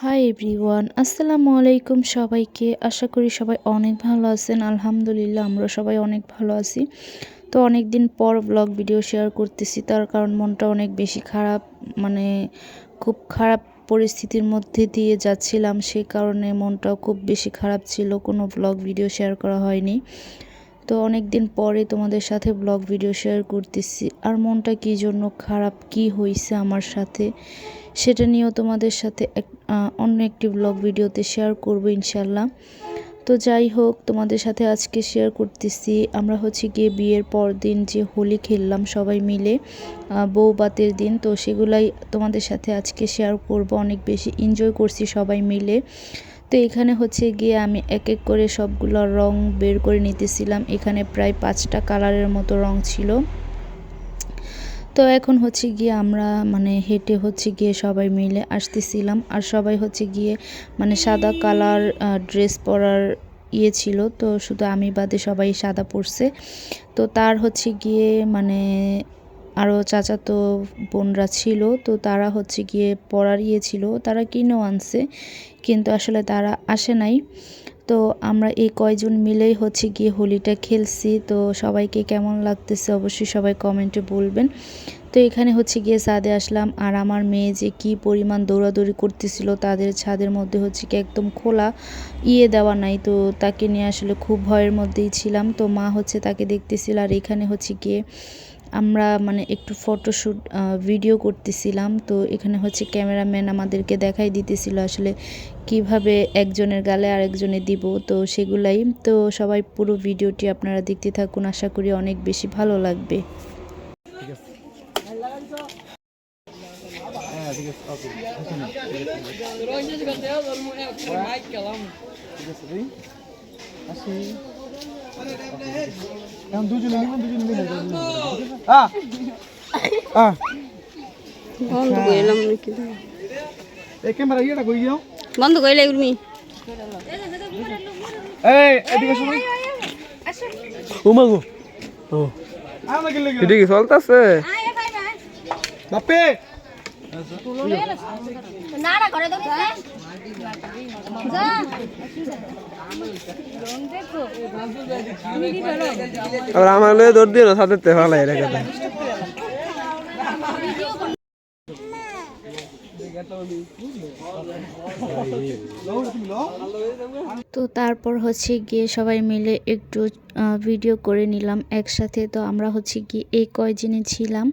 Hi everyone, আসসালামু আলাইকুম সবাইকে। আশা করি সবাই অনেক ভালো আছেন। আলহামদুলিল্লাহ, আমরা সবাই অনেক ভালো আছি। তো অনেক দিন পর ব্লগ ভিডিও শেয়ার করতেছি। তার কারণ মনটা অনেক বেশি খারাপ মানে খুব খারাপ পরিস্থিতির মধ্যে দিয়ে যাচ্ছিলাম, সে কারণে মনটাও খুব বেশি খারাপ ছিল। কোনো ব্লগ ভিডিও শেয়ার করা হয়নি। তো অনেক দিন পরে তোমাদের সাথে ব্লগ ভিডিও শেয়ার করতেছি। আর মনটা কী জন্য খারাপ, কি হয়েছে আমার সাথে, সেটা নিয়েও তোমাদের সাথে এক অন্য একটি ব্লগ ভিডিওতে শেয়ার করব ইনশাল্লাহ। তো যাই হোক, তোমাদের সাথে আজকে শেয়ার করতেছি। আমরা হচ্ছে গিয়ে বিয়ের পর দিন যে হোলি খেললাম সবাই মিলে বউবাতের দিন। তো সেগুলাই তোমাদের সাথে আজকে শেয়ার করব। অনেক বেশি এনজয় করছি সবাই মিলে। তো এখানে হচ্ছে গিয়ে আমি এক এক করে সবগুলো রং বের করে নিতেছিলাম। এখানে প্রায় পাঁচটা কালারের মতো রং ছিল। তো এখন হচ্ছে গিয়ে আমরা মানে হেঁটে হচ্ছে গিয়ে সবাই মিলে আসতেছিলাম। আর সবাই হচ্ছে গিয়ে মানে সাদা কালার ড্রেস পরার ইয়ে ছিল। তো শুধু আমি বাদে সবাই সাদা পরছে। তো তার হচ্ছে গিয়ে মানে আরও চাচাতো বোনরা ছিল। তো তারা হচ্ছে গিয়ে পড়ার ইয়ে ছিল। তারা কিনেও আনছে। কিন্তু আসলে তারা আসে নাই। তো আমরা এই কয়জন মিলেই হচ্ছে গিয়ে হোলিটা খেলছি। তো সবাইকে কেমন লাগতেছে অবশ্যই সবাই কমেন্টে বলবেন। তো এখানে হচ্ছে গিয়ে ছাদে আসলাম আর আমার মেয়ে যে কি পরিমাণ দৌড়াদৌড়ি করতেছিল তাদের ছাদের মধ্যে হচ্ছে কি একদম খোলা ইয়ে দেওয়া নাই। তো তাকে নিয়ে আসলে খুব ভয়ের মধ্যেই ছিলাম। তো মা হচ্ছে তাকে দেখতেছিল আর এখানে হচ্ছে গিয়ে আমরা মানে একটু ফটোশ্যুট ভিডিও করতেছিলাম। তো এখানে হচ্ছে ক্যামেরাম্যান আমাদেরকে দেখাই দিতেছিল আসলে কীভাবে একজনের গালে আরেকজনে দিব, তো সেগুলাই। তো সবাই পুরো ভিডিওটি আপনারা দেখতে থাকুন, আশা করি অনেক বেশি ভালো লাগবে। ঠিক আছে। এখন দুজনে নিবেন দুজনে যাবেন হ্যাঁ। হ্যাঁ। বন্ধ করলাম নাকি এই ক্যামেরা ইয়েটা কই গিয়ে? বন্ধ করলে উর্মি। এই এদিকে শুনো। ও মাগো ও। আমাকে লেগে এটা কি চলতেছে? বাপে। আবার আমার দৌড় সাথে ভালো তো তারপর হচ্ছে গিয়ে সবাই মিলে একটু ভিডিও করে নিলাম একসাথে। তো আমরা হচ্ছে গিয়ে এই কয়জনে ছিলাম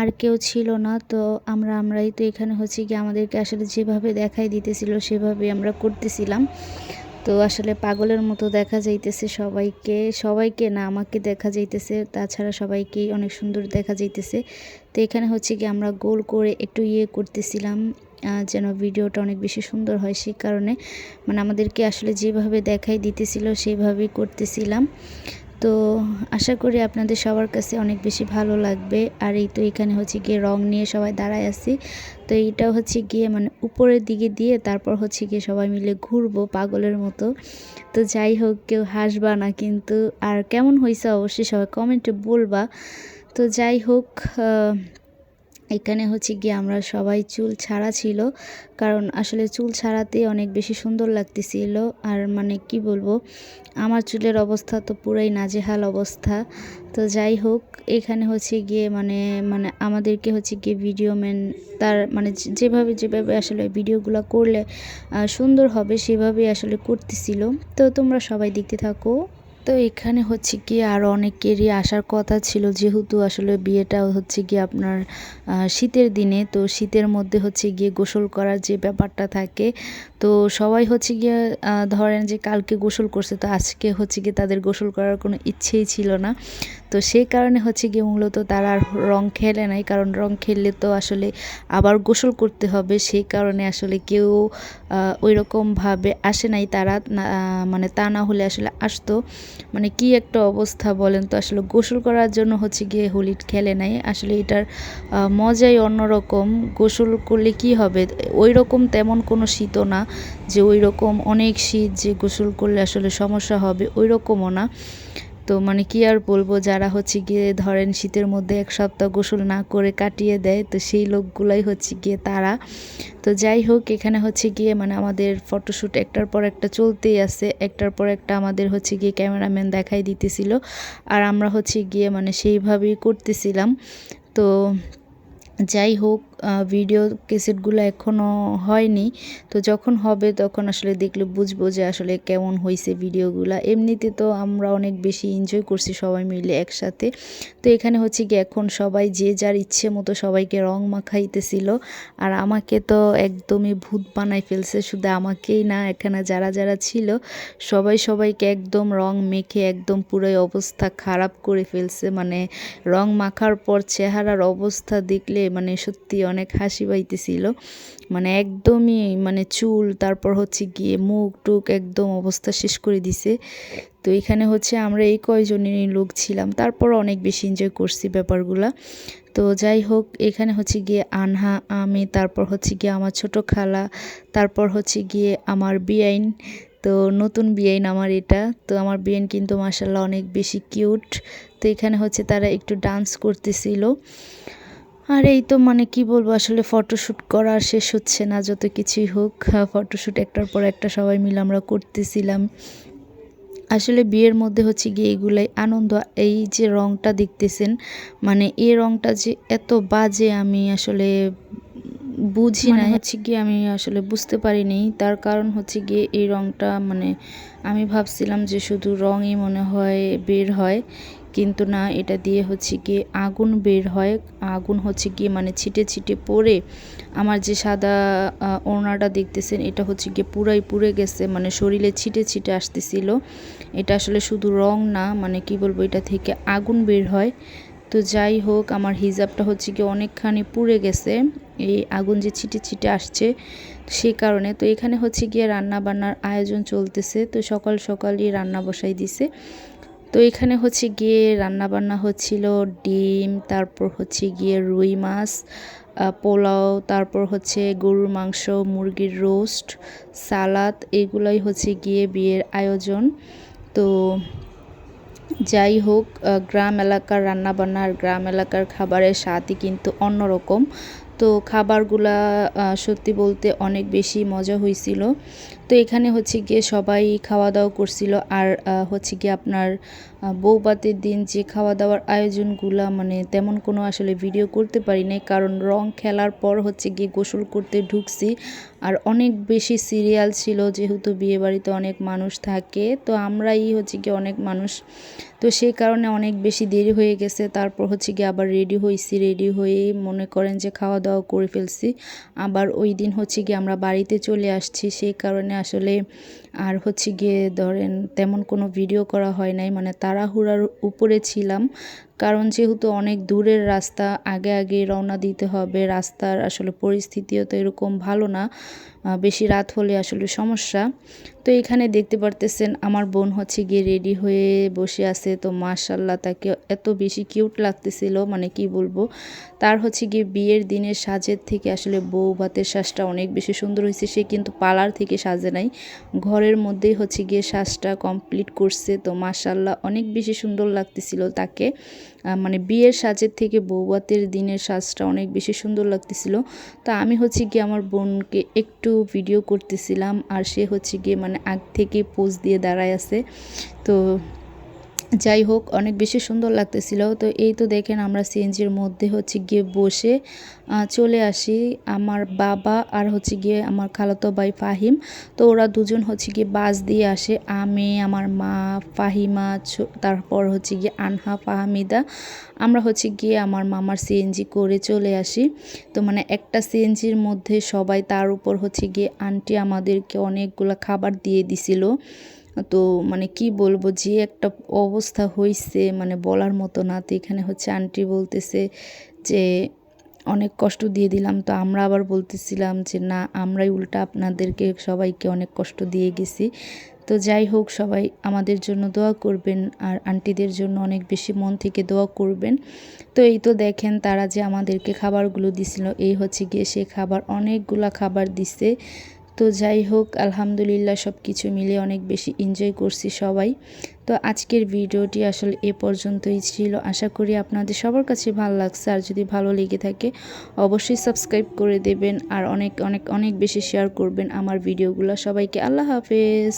আর কেউ ছিল না। তো আমরা, আমরাই তো এখানে হচ্ছে গিয়ে আমাদেরকে আসলে যেভাবে দেখাই দিতেছিল, সেভাবে আমরা করতেছিলাম। তো আসলে পাগলের মতো দেখা যাইতেছে সবাইকে সবাইকে না আমাকে দেখা যাইতেছে, তাছাড়া সবাইকেই অনেক সুন্দর দেখা যাইতেছে। তো এখানে হচ্ছে কি আমরা গোল করে একটু ইয়ে করতেছিলাম যেন ভিডিওটা অনেক বেশি সুন্দর হয় সেই কারণে। মানে আমাদেরকে আসলে যেভাবে দেখাই দিতেছিল, সেইভাবেই করতেছিলাম। তো আশা করি আপনাদের সবার কাছে অনেক বেশি ভালো লাগবে। আর এই তো এখানে হচ্ছে গিয়ে রং নিয়ে সবাই দাঁড়ায় আছি। তো এইটা হচ্ছে গিয়ে মানে উপরের দিকে দিয়ে তারপর হচ্ছে গিয়ে সবাই মিলে ঘুরবো পাগলের মতো। তো যাই হোক, কেউ হাসবা না কিন্তু। আর কেমন হয়েছে অবশ্যই সবাই কমেন্টে বলবা। তো যাই হোক এখানে হচ্ছে গিয়ে আমরা সবাই চুল ছাড়া ছিল, কারণ আসলে চুল ছাড়াতে অনেক বেশি সুন্দর লাগতেছিল। আর মানে কি বলব, আমার চুলের অবস্থা তো পুরাই নাজেহাল অবস্থা। তো যাই হোক, এখানে হচ্ছে গিয়ে মানে মানে আমাদেরকে হচ্ছে গিয়ে ভিডিও ম্যান তার মানে যেভাবে যেভাবে আসলে ভিডিওগুলো করলে সুন্দর হবে সেভাবেই আসলে করতেছিল। তো তোমরা সবাই দেখতে থাকো। তো এখানে হচ্ছে কি আর অনেকেরই আসার কথা ছিল, যেহেতু আসলে বিয়েটা হচ্ছে গিয়ে আপনার শীতের দিনে, তো শীতের মধ্যে হচ্ছে গিয়ে গোসল করার যে ব্যাপারটা থাকে, তো সবাই হচ্ছে গিয়ে ধরেন যে কালকে গোসল করছে, তো আজকে হচ্ছে গিয়ে তাদের গোসল করার কোনো ইচ্ছেই ছিল না। তো সেই কারণে হচ্ছে গিয়ে মূলত তারা আর রং খেলে নাই। কারণ রং খেললে তো আসলে আবার গোসল করতে হবে। সেই কারণে আসলে কেউ ওই রকমভাবে আসে নাই। তারা মানে তা না হলে আসলে আসতো। মানে কি একটা অবস্থা বলেন তো? আসলে গোসল করার জন্য হচ্ছে গিয়ে হোলি খেলে নাই। আসলে এটার মজাই অন্যরকম। গোসল করলে কি হবে? ওই রকম তেমন কোনো শীতও না যে ওই রকম অনেক শীত যে গোসল করলে আসলে সমস্যা হবে। ওই রকমও না। তো মানে কি আর বলব, যারা হচ্ছে গিয়ে ধরেন শীতের মধ্যে এক সপ্তাহ গোসল না করে কাটিয়ে দেয়, তো সেই লোকগুলাই হচ্ছে গিয়ে তারা। তো যাই হোক, এখানে হচ্ছে গিয়ে মানে আমাদের ফটোশ্যুট একটার পর একটা চলতেই আছে। একটার পর একটা আমাদের হচ্ছে গিয়ে ক্যামেরাম্যান দেখাই দিতেছিল। আর আমরা হচ্ছে গিয়ে মানে সেইভাবেই করতেছিলাম। তো যাই হোক ভিডিও ক্যাসেটগুলো এখনও হয়নি। তো যখন হবে তখন আসলে দেখলে বুঝব যে আসলে কেমন হয়েছে ভিডিওগুলো এমনিতে তো আমরা অনেক বেশি এনজয় করছি সবাই মিলে একসাথে। তো এখানে হচ্ছে কি এখন সবাই যে যার ইচ্ছে মতো সবাইকে রং মাখাইতেছিল। আর আমাকে তো একদমই ভূত বানাই ফেলছে, শুধু আমাকেই না, এখানে যারা যারা ছিল, সবাই সবাইকে একদম রং মেখে একদম পুরোই অবস্থা খারাপ করে ফেলছে। মানে রং মাখার পর চেহারার অবস্থা দেখলে মানে সত্যি অনেক হাসি পাইতেছিল। মানে একদমই মানে চুল, তারপর হচ্ছে গিয়ে মুখ টুক একদম অবস্থা শেষ করে দিছে। তো এখানে হচ্ছে আমরা এই কয়জনেরই লোক ছিলাম, তারপর অনেক বেশি এনজয় করছি ব্যাপারগুলা। তো যাই হোক, এখানে হচ্ছে গিয়ে আনহা, আমি, তারপর হচ্ছে গিয়ে আমার ছোট খালা, তারপর হচ্ছে গিয়ে আমার বিআইন তো নতুন বিআইন আমার এটা। তো আমার বিআইন কিন্তু মাসাল্লাহ অনেক বেশি কিউট তো এখানে হচ্ছে তারা একটু ডান্স করতেছিল। আর এই তো মানে কি বলব আসলে ফটোশ্যুট করা শেষ হচ্ছে না যত কিছুই হোক ফটোশ্যুট একটার পর একটা সবাই মিলে আমরা করতেছিলাম। আসলে বিয়ের মধ্যে হচ্ছে গিয়ে এগুলাই আনন্দ এই যে রংটা দেখতেছেন মানে এই রংটা যে এত বাজে আমি আসলে বুঝি না হচ্ছে গিয়ে আমি আসলে বুঝতে পারিনি তার কারণ হচ্ছে গিয়ে এই রংটা মানে আমি ভাবছিলাম যে শুধু রঙই মনে হয় বের হয় কিন্তু না, এটা দিয়ে হচ্ছে গিয়ে আগুন বের হয়। আগুন হচ্ছে গিয়ে মানে ছিটে ছিটে পড়ে। আমার যে সাদা ওড়নাটা দেখতেছেন, এটা হচ্ছে গিয়ে পুরাই পুড়ে গেছে মানে শরীরে ছিটে ছিটে আসতেছিল। এটা আসলে শুধু রং না মানে কি বলব, এটা থেকে আগুন বের হয়। তো যাই হোক, আমার হিজাবটা হচ্ছে কি অনেকখানি পুড়ে গেছে। এই আগুন যে ছিটে ছিটে আসছে সেই কারণে। তো এখানে হচ্ছে গিয়ে রান্না বান্নার আয়োজন চলতেছে। তো সকাল সকালই রান্না বসাই দিছে। তো এখানে হচ্ছে গিয়ে রান্না বান্না হচ্ছিল ডিম, তারপর হচ্ছে গিয়ে রুই মাছ পোলাও, তারপর হচ্ছে গরুর মাংস, মুরগির রোস্ট, সালাদ, এগুলোই হচ্ছে গিয়ে বিয়ের আয়োজন। তো যাই হোক গ্রাম এলাকার রান্নাবান্না আর গ্রাম এলাকার খাবারের স্বাদই কিন্তু অন্যরকম। তো খাবারগুলা সত্যি বলতে অনেক বেশি মজা হয়েছিল তো এখানে হচ্ছে গিয়ে সবাই খাওয়া দাওয়া করছিল। আর হচ্ছে গিয়ে আপনার বৌবাতের দিন যে খাওয়া দাওয়ার আয়োজনগুলা মানে তেমন কোনো আসলে ভিডিও করতে পারি নাই। কারণ রং খেলার পর হচ্ছে গিয়ে গোসল করতে ঢুকছি। আর অনেক বেশি সিরিয়াল ছিল, যেহেতু বিয়েবাড়িতে অনেক মানুষ থাকে, তো আমরাই হচ্ছে গিয়ে অনেক মানুষ। তো সেই কারণে অনেক বেশি দেরি হয়ে গেছে। তারপর হচ্ছে গিয়ে আবার রেডি হয়েছি রেডি হয়ে মনে করেন যে খাওয়া দাওয়া করে ফেলছি। আবার ওই দিন হচ্ছে গিয়ে আমরা বাড়িতে চলে আসছি। সেই কারণে আসলে আর হচ্ছে গিয়ে ধরেন তেমন কোনো ভিডিও করা হয় নাই। মানে তাড়াহুড়ার উপরে ছিলাম। কারণ যেহেতু অনেক দূরের রাস্তা, আগে আগে রওনা দিতে হবে, রাস্তার আসলে পরিস্থিতিও তো এরকম ভালো না বেশি রাত হলে আসলে সমস্যা। তো এখানে দেখতে পারতেছেন আমার বোন হচ্ছে গিয়ে রেডি হয়ে বসে আছে। তো মাশাল্লাহ তাকে এত বেশি কিউট লাগতেছিল মানে কি বলব? তার হচ্ছে গিয়ে বিয়ের দিনের সাজের থেকে আসলে বউ ভাতের সাজটা অনেক বেশি সুন্দর হয়েছে। সে কিন্তু পালার থেকে সাজে নাই, ঘরের মধ্যেই হচ্ছে গিয়ে সাজটা কমপ্লিট করছে। তো মাশাল্লাহ অনেক বেশি সুন্দর লাগতেছিল তাকে। মানে বিয়ের সাজের থেকে বৌবাতের দিনের সাজটা অনেক বেশি সুন্দর লাগতেছিল। তো আমি হচ্ছে গিয়ে আমার বোনকে একটু ভিডিও করতেছিলাম আর সে হচ্ছে গিয়ে মানে আগ থেকে পোজ দিয়ে দাঁড়ায় আছে। তো যাই হোক, অনেক বেশি সুন্দর লাগতেছিল। তো এই তো দেখেন আমরা সিএনজির মধ্যে হচ্ছে গিয়ে বসে চলে আসি আমার বাবা আর হচ্ছে গিয়ে আমার খালাতো ভাই ফাহিম। তো ওরা দুজন হচ্ছে গিয়ে বাস দিয়ে আসে। আমি, আমার মা, ফাহিমা তারপর হচ্ছে গিয়ে আনহা, ফাহামিদা। আমরা হচ্ছে গিয়ে আমার মামার সিএনজি করে চলে আসি। তো মানে একটা সিএনজির মধ্যে সবাই তার উপর হচ্ছে গিয়ে আন্টি আমাদেরকে অনেকগুলো খাবার দিয়ে দিছিল। তো মানে কি বলব, যে একটা অবস্থা হয়েছে মানে বলার মতো না। তো এখানে হচ্ছে আন্টি বলতেছে যে, অনেক কষ্ট দিয়ে দিলাম। তো আমরা আবার বলতেছিলাম যে, না, আমরাই উল্টা আপনাদেরকে সবাইকে অনেক কষ্ট দিয়ে গেছি। তো যাই হোক, সবাই আমাদের জন্য দোয়া করবেন আর আন্টিদের জন্য অনেক বেশি মন থেকে দোয়া করবেন। তো এই তো দেখেন তারা যে আমাদেরকে খাবারগুলো দিছিল, এই হচ্ছে গিয়ে সে খাবার, অনেকগুলা খাবার দিছে। তো যাই হোক, আলহামদুলিল্লাহ সব কিছু মিলে অনেক বেশি এনজয় করছি সবাই। তো আজকের ভিডিওটি আসলে এ পর্যন্তই ছিল। আশা করি আপনাদের সবার কাছে ভালো লাগছে। আর যদি ভালো লেগে থাকে, অবশ্যই সাবস্ক্রাইব করে দেবেন। আর অনেক অনেক অনেক বেশি শেয়ার করবেন আমার ভিডিওগুলো। সবাইকে আল্লাহ হাফেজ।